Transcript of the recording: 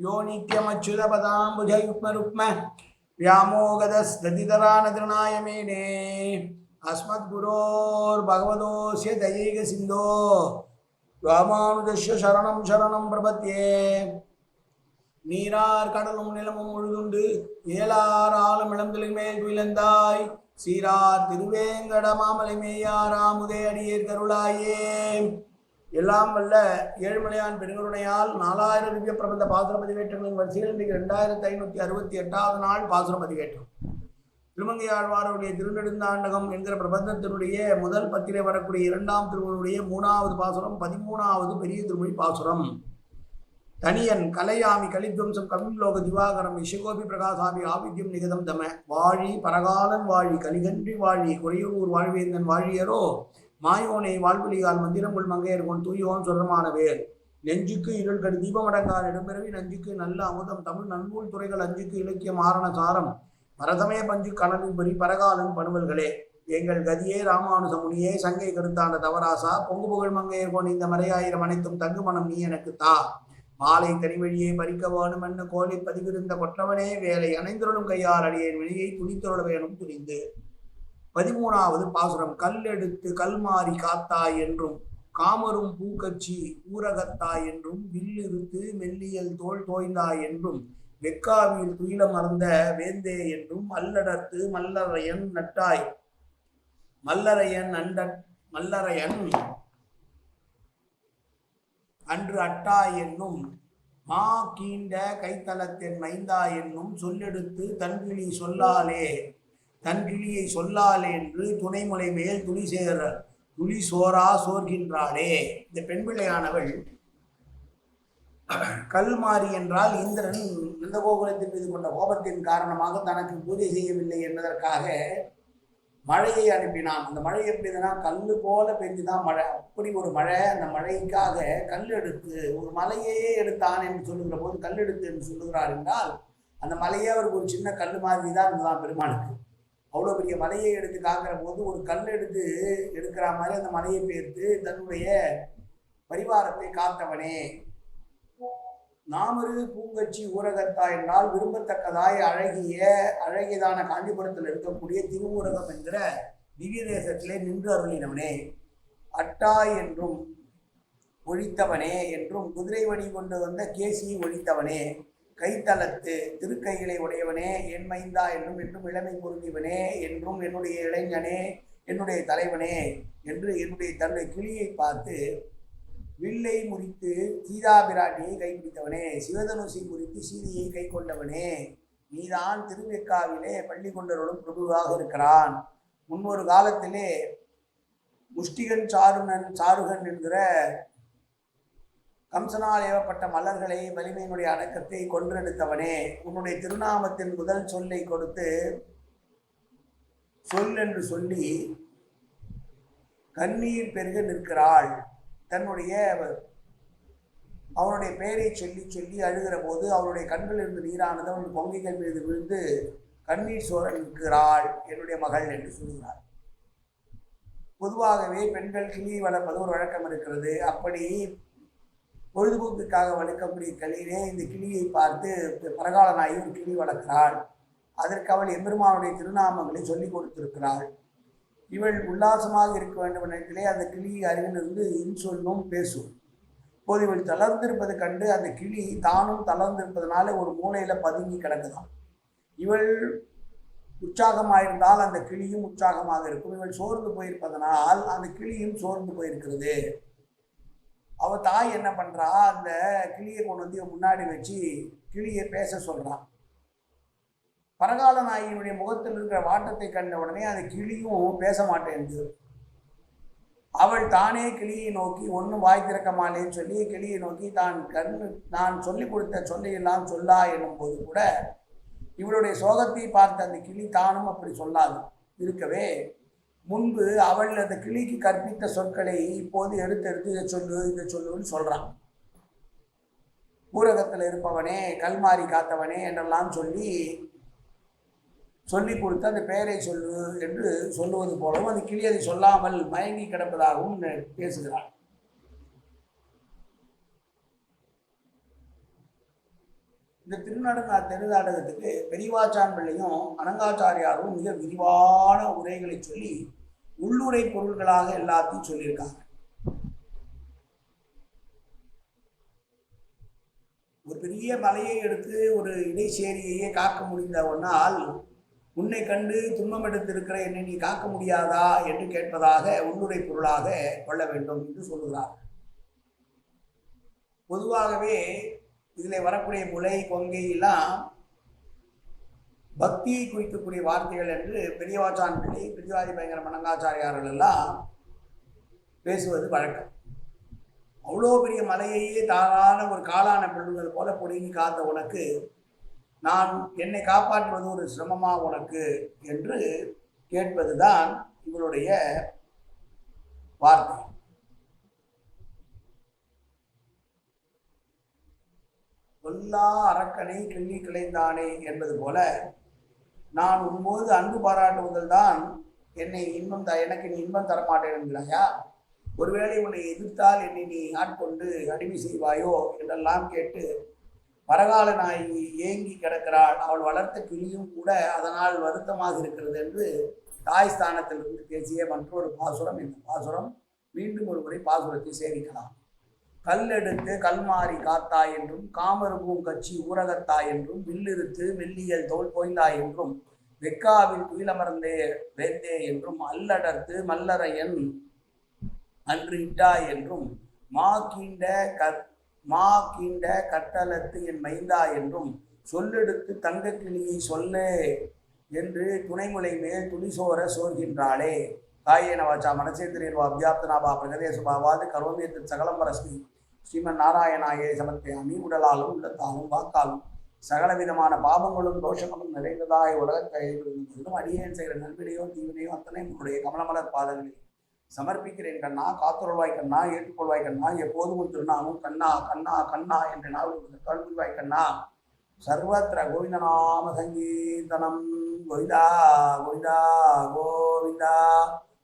யோ நித்யமச்சுதபதாம்புஜயுக்மருக்ம வியாமோகதஸ்ததிதரானதிருநாய மேனே அஸ்மத் குரோர் பகவதோசிய தயைக சிந்தோ ராமானுஜஸ்ய சரணம் சரணம் பிரபத்தியே நீரார் கடலும் நிலமும் முழுதுண்டு ஏலார் ஆளும் இளந்தலின் மேல் விழுந்தாய் சீரார் திருவேங்கட மாமலை மேயாராமுதே அடியேர் கருளாயே. எல்லாம் வல்ல ஏழுமலையான் பெருங்கருணையால் நாலாயிரம் திவ்ய பிரபந்த பாசுர பதிவேற்றங்களின் வரிசையில் இன்றைக்கு ரெண்டாயிரத்தி ஐநூற்றி அறுபத்தி எட்டாவது நாள் பாசுர பதிவேற்றம் திருமங்கையாழ்வாருடைய திருநெடுந்தாண்டகம் என்கிற பிரபந்தத்தினுடைய முதல் பத்திரை வரக்கூடிய இரண்டாம் திருமணுடைய மூணாவது பாசுரம் பதிமூணாவது பெரிய திருமொழி பாசுரம். தனியன் கலையாமி கலித்வம்சம் கவிலோக திவாகரம் இஷகோபி பிரகாசாமி ஆபித்யம் நிகதம் தம வாழி பரகாலன் வாழி கலிகன்றி வாழி குறையூர் வாழ்வேந்தன் வாழியரோ மாயோனை வாழ்வழிகால் மந்திரங்குள் மங்கையர் கொண்டு தூயோன் சொல்றமான வேர் நெஞ்சுக்கு இருள் கடி தீபமடங்கால் இடம்பெறவி நஞ்சுக்கு நல்ல அமுதம். தமிழ் நன்னூல் துறைகள் அஞ்சுக்கு இலக்கிய மாரண சாரம். பரதமே பஞ்சு கனலுபரி பரகாலன் பணுவல்களே. எங்கள் கதியே ராமானுஜ முனியே சங்கை கருத்தாண்ட தவராசா. பொங்கு புகழ் மங்கையர் கொண்டு இந்த மறையாயிரம் அனைத்தும் தங்கு மனம் நீ எனக்கு தா. மாலை தனிவழியை பறிக்க வேணும் என்று கோலை பதிவிருந்த கொற்றவனே வேலை அணைந்தருளும் கையால் அடியேன் வெளியை துணித்தருள வேணும் துணிந்து. பதிமூணாவது பாசுரம் கல் எடுத்து கல் காத்தாய் என்றும் காமரும் பூக்கச்சி ஊரகத்தாய் என்றும் வில்லிருத்து மெல்லியல் தோல் தோய்ந்தாய் என்றும் வெக்காவில் துயில மறந்த வேந்தே என்றும் மல்லடர்த்து மல்லரையன் நட்டாய் மல்லரையன் அண்ட மல்லரையன் அன்று அட்டாய் என்னும் மா கீண்ட கைத்தலத்தின் மைந்தா என்னும் சொல்லெடுத்து தன்விழி சொல்லாலே தன்கிளியை சொல்லால் என்று துணைமுலை மேல் துளி சேர துளி சோரா சோர்கின்றாளே. இந்த பெண் பிள்ளையானவள் கல்மாறி என்றால் இந்திரன் இந்த கோகுலத்தின் மீது கொண்ட கோபத்தின் காரணமாக தனக்கு பூஜை செய்யவில்லை என்பதற்காக மழையை அனுப்பினான். அந்த மழை எப்படிதுன்னா கல் போல பெஞ்சுதான் மழை. அப்படி ஒரு மழை அந்த மழைக்காக கல் எடுத்து ஒரு மலையையே எடுத்தான் என்று சொல்லுகிற போது கல் எடுத்து என்று சொல்லுகிறார் என்றால் அந்த மலையே அவருக்கு ஒரு சின்ன கல் மாதிரி தான் இருந்ததான் பெருமானுக்கு அவ்வளோ பெரிய மலையை எடுத்து காக்கிற போது ஒரு கல் எடுத்து எடுக்கிற மாதிரி அந்த மலையை பேர்த்து தன்னுடைய பரிவாரத்தை காத்தவனே. நாமரு பூங்கச்சி ஊரகத்தா என்றால் விரும்பத்தக்கதாய் அழகிய அழகியதான காஞ்சிபுரத்தில் இருக்கக்கூடிய திருவூரகம் என்கிற திவ்ய தேசத்திலே நின்று அருளினவனே. அட்டா என்றும் ஒழித்தவனே என்றும் குதிரை வழி கொண்டு வந்த கேசியை ஒழித்தவனே. கைத்தளத்து திருக்கைகளை உடையவனே என் மைந்தா என்றும் என்றும் இளமை பொருந்தியவனே என்றும் என்னுடைய இளைஞனே என்னுடைய தலைவனே என்று என்னுடைய தன்னுடைய கிளியை பார்த்து வில்லை முறித்து சீதா பிராட்டியை கைப்பிடித்தவனே சிவதனுசை முறித்து சீதையை கை கொண்டவனே நீதான் திருவெக்காவிலே பள்ளி கொண்டவர்களும் பிரபுவாக இருக்கிறான். முன்னொரு காலத்திலே முஷ்டிகன் சாருணன் சாருகன் என்கிற கம்சனால் ஏவப்பட்ட மலர்களை வலிமையினுடைய அடக்கத்தை கொன்றெடுத்தவனே உன்னுடைய திருநாமத்தின் முதல் சொல்லை கொடுத்து சொல் என்று சொல்லி கண்ணீர் பெருக நிற்கிறாள். தன்னுடைய அவனுடைய பெயரை சொல்லி சொல்லி அழுகிற போது அவளுடைய கண்களிலிருந்து நீரானது அவன் பொங்கைகள் மீது விழுந்து கண்ணீர் சோர நிற்கிறாள் என்னுடைய மகள் என்று சொல்கிறார் பொதுவாகவே பெண்கள் கிளி வளர்ப்பது ஒரு வழக்கம் இருக்கிறது. அப்படி பொழுதுபோக்குக்காக வளர்க்கக்கூடிய கிளியிலே இந்த கிளியை பார்த்து பரகாலனாகி ஒரு கிளி வளர்க்கிறாள். அதற்கு அவள் எம்பெருமானுடைய திருநாமங்களை சொல்லிக் கொடுத்திருக்கிறாள். இவள் உல்லாசமாக இருக்க வேண்டும் நேரத்திலே அந்த கிளி அருகிலிருந்து இன்சொல்லும் பேசும். இப்போது இவள் தளர்ந்திருப்பதை கண்டு அந்த கிளி தானும் தளர்ந்திருப்பதனால ஒரு மூலையில் பதுங்கி கிடக்குதான் இவள் உற்சாகமாயிருந்தால் அந்த கிளியும் உற்சாகமாக இருக்கும். இவள் சோர்ந்து போயிருப்பதனால் அந்த கிளியும் சோர்ந்து போயிருக்கிறது. அவ தாய் என்ன பண்றா? அந்த கிளியை கொண்டு வந்து முன்னாடி வச்சு கிளியை பேச சொல்றான் பரகால நாயினுடைய முகத்தில் இருக்கிற வாட்டத்தை கண்ட உடனே அந்த கிளியும் பேச மாட்டேங்குது. அவள் தானே கிளியை நோக்கி ஒன்றும் வாய் திறக்க மாட்டேன்னு சொல்லி கிளியை நோக்கி தான் கண்ணு நான் சொல்லி கொடுத்த சொல்லையெல்லாம் சொல்லா என்னும் போது கூட இவளுடைய சோகத்தை பார்த்த அந்த கிளி தானும் அப்படி சொல்லாது. இருக்கவே முன்பு அவள் அந்த கிளிக்கு கற்பித்த சொற்களை இப்போது எடுத்து எடுத்து இதை சொல்லு இதை சொல்லுன்னு சொல்கிறான் ஊரகத்தில் இருப்பவனே கல்மாரி காத்தவனே என்றெல்லாம் சொல்லி சொல்லி கொடுத்து அந்த பெயரை சொல்லு என்று சொல்லுவது போலவும் அந்த கிளி அதை சொல்லாமல் மயங்கி கிடப்பதாகவும் பேசுகிறாள். இந்த திருநடன திருநாடகத்துக்கு பெரியவாச்சான் பிள்ளையும் அனங்காச்சாரியாரும் மிக விரிவான உரைகளை சொல்லி உள்ளுரை பொருள்களாக எல்லாத்தையும் சொல்லியிருக்காங்க. ஒரு பெரிய மலையை எடுத்து ஒரு இடைச்சேரியையே காக்க முடிந்த ஒன்னால் உன்னை கண்டு துன்பம் எடுத்திருக்கிற என்னை நீ காக்க முடியாதா? என்று கேட்பதாக உள்ளுரை பொருளாக கொள்ள வேண்டும் என்று சொல்லுகிறார் பொதுவாகவே இதில் வரக்கூடிய முலை கொங்கை எல்லாம் பக்தியை குறிக்கக்கூடிய வார்த்தைகள் என்று பெரியவாச்சான் பிள்ளை பெரியவாதி பயங்கர மணங்காச்சாரியார்கள் எல்லாம் பேசுவது வழக்கம். அவ்வளோ பெரிய மலையையே தாரான ஒரு காளான பிள்ளைகள் போல பொடுங்கி காத்த உனக்கு நான் என்னை காப்பாற்றுவது ஒரு சிரமமா உனக்கு என்று கேட்பதுதான் இவருடைய வார்த்தை. கொல்லா அரக்கனை கிள்ளி கிளைந்தானே என்பது போல நான் உன்போது அன்பு பாராட்டுவதில் தான் என்னை இன்பம் த எனக்கு நீ இன்பம் தரமாட்டேன் என்கிறாயா? ஒருவேளை உன்னை எதிர்த்தால் என்னை நீ ஆட்கொண்டு அடிமை செய்வாயோ என்றெல்லாம் கேட்டு பரகால நாயகி ஏங்கி கிடக்கிறாள். அவள் வளர்த்த கிளியும் கூட அதனால் வருத்தமாக இருக்கிறது என்று தாய் ஸ்தானத்திலிருந்து பேசிய மற்றொரு பாசுரம். இந்த பாசுரம் மீண்டும் ஒரு முறை பாசுரத்தை சேவிக்கலாம். கல்லெடுத்து கல்மாரி காத்தாய் என்றும் காமருகும் கட்சி ஊரகத்தாய் என்றும் வில்லிருத்து மெல்லியல் தோல் போய்ந்தா என்றும் வெக்காவில் துயிலமர்ந்தே வேந்தே என்றும் அல்லடர்த்து மல்லரையன் அன்று இட்டாய் என்றும் மா கீண்ட க மா கீண்ட கட்டளத்து என் மைந்தா என்றும் சொல்லெடுத்து தங்கக்கிளியை சொல்லே என்று துணைமுலை மேல் துளிசோர சோர்கின்றாளே. காயேன வாச்சா மனசேந்திரியர்வா அபியாப்தனாபா பிரகதேசபாவாது கரோமியத்தில் சகலம்பரஸ்மி. ஸ்ரீமன் நாராயணாயே சமர்ப்பயாமி உடலாலும் உள்ளத்தாலும் வாக்காலும் சகலவிதமான பாபங்களும் பாவங்களும் தோஷங்களும் நிறைந்ததாய் உலகத்தையும் அடியேன் செய்கிற நன்மையோ தீவினையோ அத்தனை உன்னுடைய கமலமலர் பாதங்களில். சமர்ப்பிக்கிறேன் கண்ணா காத்துருள்வாய் கண்ணா ஏற்றுக்கொள்வாய் கண்ணா எப்போதும் உன் திருநாமும் கண்ணா கண்ணா கண்ணா என்ற நாள் கல்விவாய் கண்ணா. சர்வத்திர கோவிந்தநாம சங்கீர்த்தனம். கோவிந்தா கோவிந்தா கோவிந்தா.